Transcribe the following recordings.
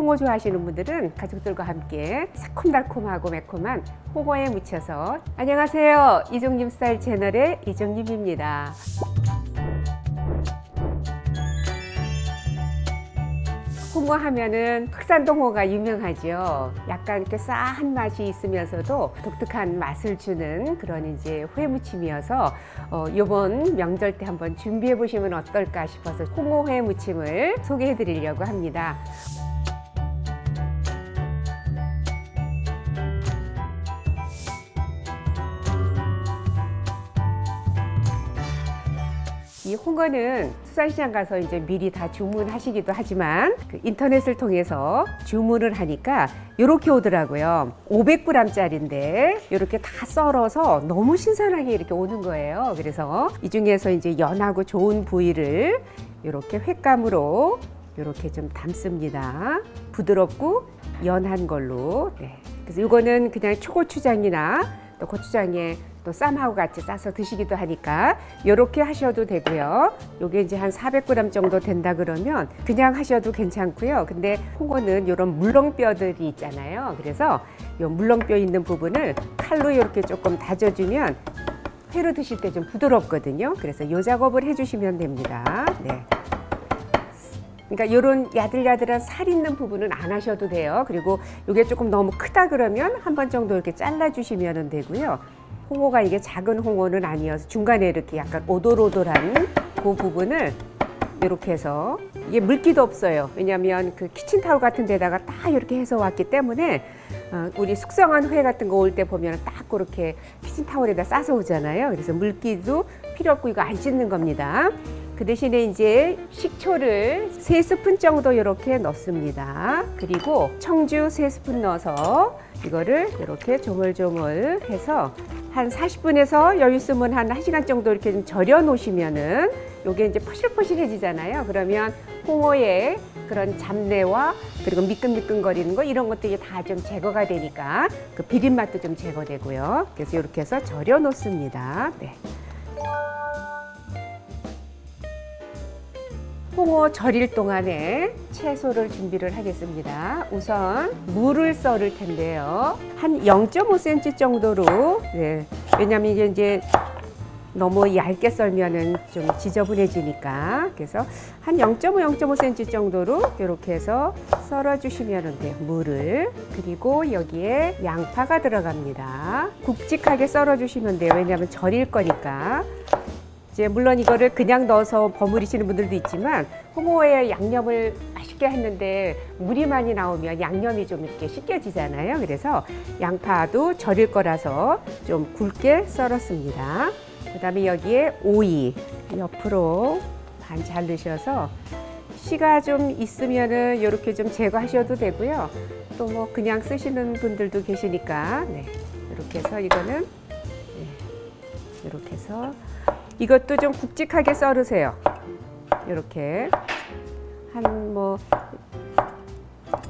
홍어 좋아하시는 분들은 가족들과 함께 새콤달콤하고 매콤한 홍어에 무쳐서 안녕하세요. 이종님 스타일 채널의 이종님입니다. 홍어 하면은 흑산동 홍어가 유명하죠. 약간 이렇게 싸한 맛이 있으면서도 독특한 맛을 주는 그런 이제 회무침이어서 어, 이번 명절 때 한번 준비해 보시면 어떨까 싶어서 홍어 회무침을 소개해 드리려고 합니다. 이 홍어는 수산시장 가서 이제 미리 다 주문하시기도 하지만 그 인터넷을 통해서 주문을 하니까 이렇게 오더라고요. 500g짜리인데 이렇게 다 썰어서 너무 신선하게 이렇게 오는 거예요. 그래서 이 중에서 이제 연하고 좋은 부위를 이렇게 횟감으로 이렇게 좀 담습니다. 부드럽고 연한 걸로. 네. 그래서 이거는 그냥 초고추장이나 또 고추장에 또 쌈하고 같이 싸서 드시기도 하니까 이렇게 하셔도 되고요. 요게 이제 한 400g 정도 된다 그러면 그냥 하셔도 괜찮고요. 근데 홍어는 이런 물렁뼈들이 있잖아요. 그래서 이 물렁뼈 있는 부분을 칼로 이렇게 조금 다져주면 회로 드실 때 좀 부드럽거든요. 그래서 이 작업을 해주시면 됩니다. 네. 그러니까 이런 야들야들한 살 있는 부분은 안 하셔도 돼요. 그리고 이게 조금 너무 크다 그러면 한 번 정도 이렇게 잘라 주시면 되고요. 홍어가 이게 작은 홍어는 아니어서 중간에 이렇게 약간 오돌오돌한 그 부분을 이렇게 해서 이게 물기도 없어요. 왜냐하면 그 키친타올 같은 데다가 딱 이렇게 해서 왔기 때문에 어, 우리 숙성한 회 같은 거 올 때 보면 딱 그렇게 키친타올에다 싸서 오잖아요. 그래서 물기도 필요 없고 이거 안 씻는 겁니다. 그 대신에 이제 식초를 세 스푼 정도 이렇게 넣습니다. 그리고 청주 세 스푼 넣어서 이거를 이렇게 조물조물 해서 한 40분에서 여유 있으면 한 1시간 정도 이렇게 좀 절여 놓으시면은 요게 이제 포실포실해지잖아요. 그러면 홍어의 그런 잡내와 그리고 미끈미끈거리는 거 이런 것들이 다 좀 제거가 되니까 그 비린 맛도 좀 제거되고요. 그래서 이렇게 해서 절여 놓습니다. 네. 홍어 절일 동안에 채소를 준비를 하겠습니다. 우선 물을 썰을 텐데요. 한 0.5cm 정도로, 네. 왜냐면 이게 이제 너무 얇게 썰면은 좀 지저분해지니까. 그래서 한 0.5, 0.5cm 정도로 이렇게 해서 썰어 주시면 돼요. 물을. 그리고 여기에 양파가 들어갑니다. 굵직하게 썰어 주시면 돼요. 왜냐하면 절일 거니까. 이제 물론 이거를 그냥 넣어서 버무리시는 분들도 있지만 홍어에 양념을 맛있게 했는데 물이 많이 나오면 양념이 좀 이렇게 씻겨지잖아요. 그래서 양파도 절일 거라서 좀 굵게 썰었습니다. 그다음에 여기에 오이 옆으로 반 자르셔서 씨가 좀 있으면은 이렇게 좀 제거하셔도 되고요. 또 뭐 그냥 쓰시는 분들도 계시니까 네. 이렇게 해서 이거는 네. 이렇게 해서 이것도 좀 굵직하게 썰으세요. 이렇게 한 뭐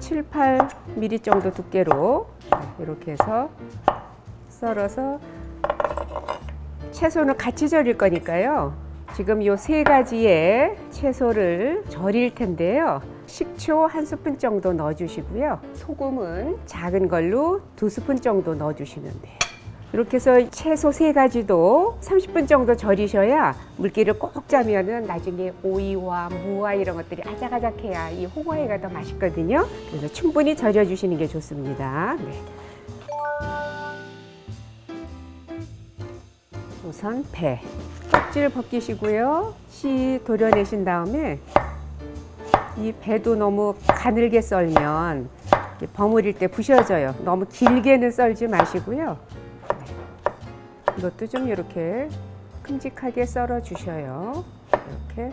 7, 8mm 정도 두께로 이렇게 해서 썰어서 채소는 같이 절일 거니까요. 지금 요 세 가지의 채소를 절일 텐데요. 식초 한 스푼 정도 넣어주시고요. 소금은 작은 걸로 두 스푼 정도 넣어주시면 돼요. 이렇게 해서 채소 세 가지도 30분 정도 절이셔야 물기를 꼭 짜면은 나중에 오이와 무와 이런 것들이 아작아작해야 이 홍어회가 더 맛있거든요. 그래서 충분히 절여주시는 게 좋습니다. 네. 우선 배. 껍질 벗기시고요. 씨 도려내신 다음에 이 배도 너무 가늘게 썰면 버무릴 때 부셔져요. 너무 길게는 썰지 마시고요. 이것도 좀 이렇게 큼직하게 썰어 주셔요. 이렇게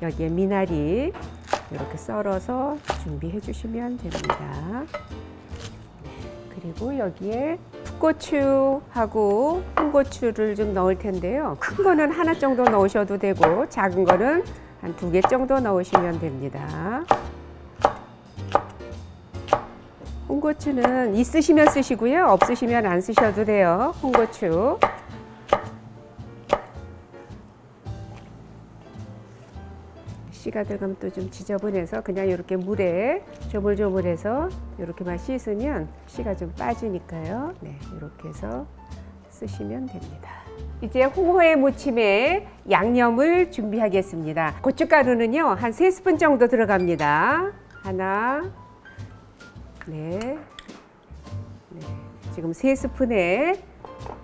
여기에 미나리 이렇게 썰어서 준비해 주시면 됩니다. 그리고 여기에 풋고추하고 홍고추를 좀 넣을 텐데요. 큰 거는 하나 정도 넣으셔도 되고 작은 거는 한 두 개 정도 넣으시면 됩니다. 홍고추는 있으시면 쓰시고요. 없으시면 안 쓰셔도 돼요. 홍고추. 씨가 들어가면 또 좀 지저분해서 그냥 이렇게 물에 조물조물해서 이렇게만 씻으면 씨가 좀 빠지니까요. 네, 이렇게 해서 쓰시면 됩니다. 이제 홍어의 무침에 양념을 준비하겠습니다. 고춧가루는요 한 세 스푼 정도 들어갑니다. 하나, 네, 네. 지금 세 스푼에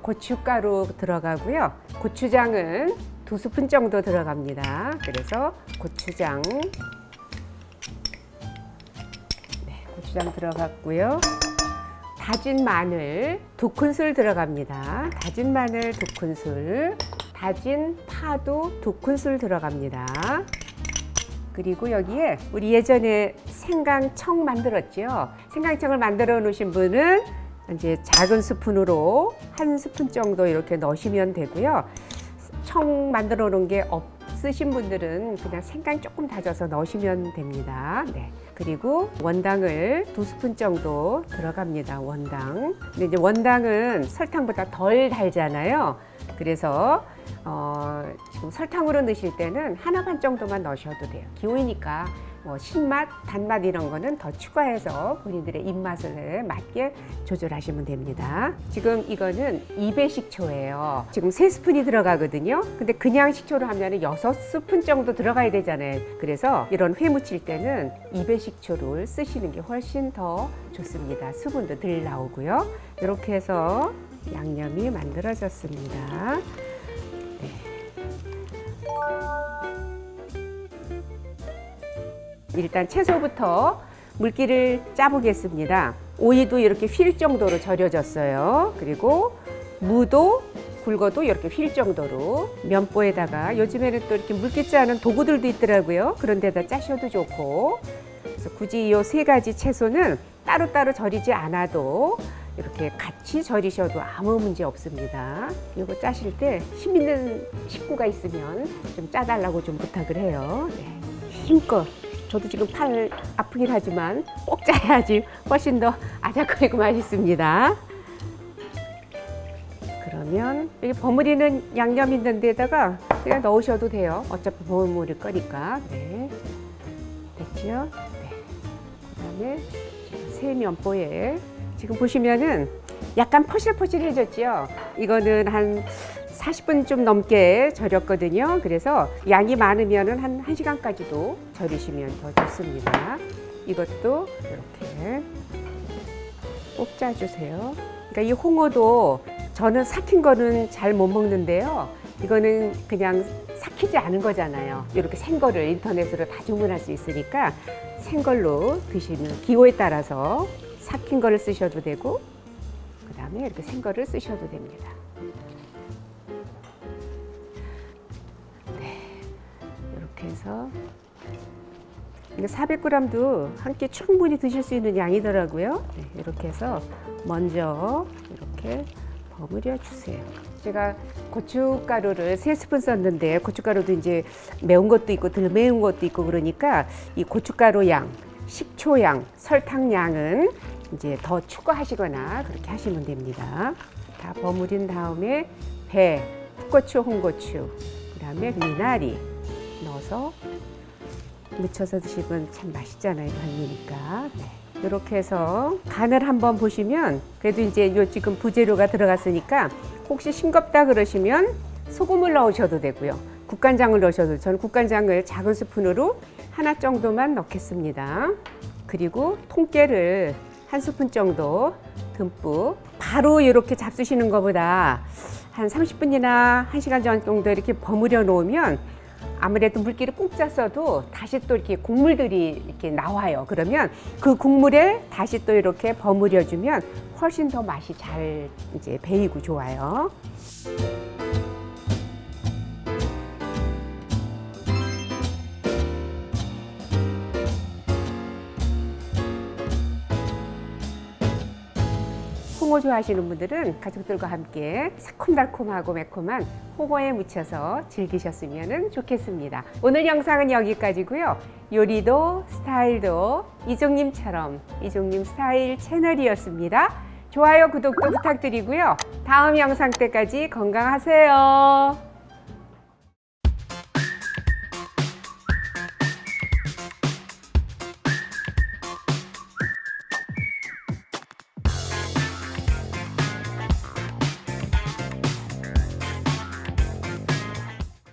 고춧가루 들어가고요. 고추장은 두 스푼 정도 들어갑니다. 그래서 고추장, 네, 고추장 들어갔고요. 다진 마늘 두 큰술 들어갑니다. 다진 마늘 두 큰술, 다진 파도 두 큰술 들어갑니다. 그리고 여기에 우리 예전에 생강청 만들었죠. 생강청을 만들어 놓으신 분은 이제 작은 스푼으로 한 스푼 정도 이렇게 넣으시면 되고요. 청 만들어 놓은 게 없 으신 분들은 그냥 생강 조금 다져서 넣으시면 됩니다. 네. 그리고 원당을 두 스푼 정도 들어갑니다. 원당. 근데 이제 원당은 설탕보다 덜 달잖아요. 그래서 어, 지금 설탕으로 넣으실 때는 하나 반 정도만 넣으셔도 돼요. 기호이니까 뭐 신맛, 단맛 이런 거는 더 추가해서 본인들의 입맛을 맞게 조절하시면 됩니다. 지금 이거는 2배 식초예요. 지금 세 스푼이 들어가거든요. 근데 그냥 식초로 하면 여섯 스푼 정도 들어가야 되잖아요. 그래서 이런 회 무칠 때는 2배 식초를 쓰시는 게 훨씬 더 좋습니다. 수분도 덜 나오고요. 이렇게 해서 양념이 만들어졌습니다. 일단 채소부터 물기를 짜보겠습니다. 오이도 이렇게 휠 정도로 절여졌어요. 그리고 무도 굵어도 이렇게 휠 정도로 면보에다가 요즘에는 또 이렇게 물기 짜는 도구들도 있더라고요. 그런 데다 짜셔도 좋고. 그래서 굳이 이 세 가지 채소는 따로따로 절이지 않아도 이렇게 같이 절이셔도 아무 문제 없습니다. 이거 짜실 때 힘 있는 식구가 있으면 좀 짜달라고 좀 부탁을 해요. 네. 힘껏 저도 지금 팔 아프긴 하지만 꼭 짜야지 훨씬 더 아삭거리고 맛있습니다. 그러면 여기 버무리는 양념 있는 데다가 그냥 넣으셔도 돼요. 어차피 버무릴 거니까. 네. 됐죠? 네. 그다음에 새 면보에 지금 보시면은 약간 포실포실해졌죠? 이거는 한 40분 좀 넘게 절였거든요. 그래서 양이 많으면 한 1시간까지도 절이시면 더 좋습니다. 이것도 이렇게 꼭 짜주세요. 그러니까 이 홍어도 저는 삭힌 거는 잘 못 먹는데요. 이거는 그냥 삭히지 않은 거잖아요. 이렇게 생거를 인터넷으로 다 주문할 수 있으니까 생걸로 드시면 기호에 따라서 삭힌 거를 쓰셔도 되고 그 다음에 이렇게 생거를 쓰셔도 됩니다. 이렇게 해서 이게 400g도 한 끼 충분히 드실 수 있는 양이더라고요. 네, 이렇게 해서 먼저 이렇게 버무려 주세요. 제가 고춧가루를 세 스푼 썼는데 고춧가루도 이제 매운 것도 있고 덜 매운 것도 있고 그러니까 이 고춧가루 양, 식초 양, 설탕 양은 이제 더 추가하시거나 그렇게 하시면 됩니다. 다 버무린 다음에 배, 풋고추, 홍고추, 그다음에 미나리 넣어서 무쳐서 드시면 참 맛있잖아요, 갈미니까. 네. 이렇게 해서 간을 한번 보시면 그래도 이제 요 지금 부재료가 들어갔으니까 혹시 싱겁다 그러시면 소금을 넣으셔도 되고요. 국간장을 넣으셔도 저는 국간장을 작은 스푼으로 하나 정도만 넣겠습니다. 그리고 통깨를 한 스푼 정도 듬뿍 바로 이렇게 잡수시는 것보다 한 30분이나 1시간 정도 이렇게 버무려 놓으면 아무래도 물기를 꼭 짰어도 다시 또 이렇게 국물들이 이렇게 나와요. 그러면 그 국물에 다시 또 이렇게 버무려 주면 훨씬 더 맛이 잘 이제 배이고 좋아요. 홍어 좋아하시는 분들은 가족들과 함께 새콤달콤하고 매콤한 홍어에 무쳐서 즐기셨으면 좋겠습니다. 오늘 영상은 여기까지고요. 요리도 스타일도 이종님처럼 이종님 스타일 채널이었습니다. 좋아요, 구독도 부탁드리고요. 다음 영상 때까지 건강하세요.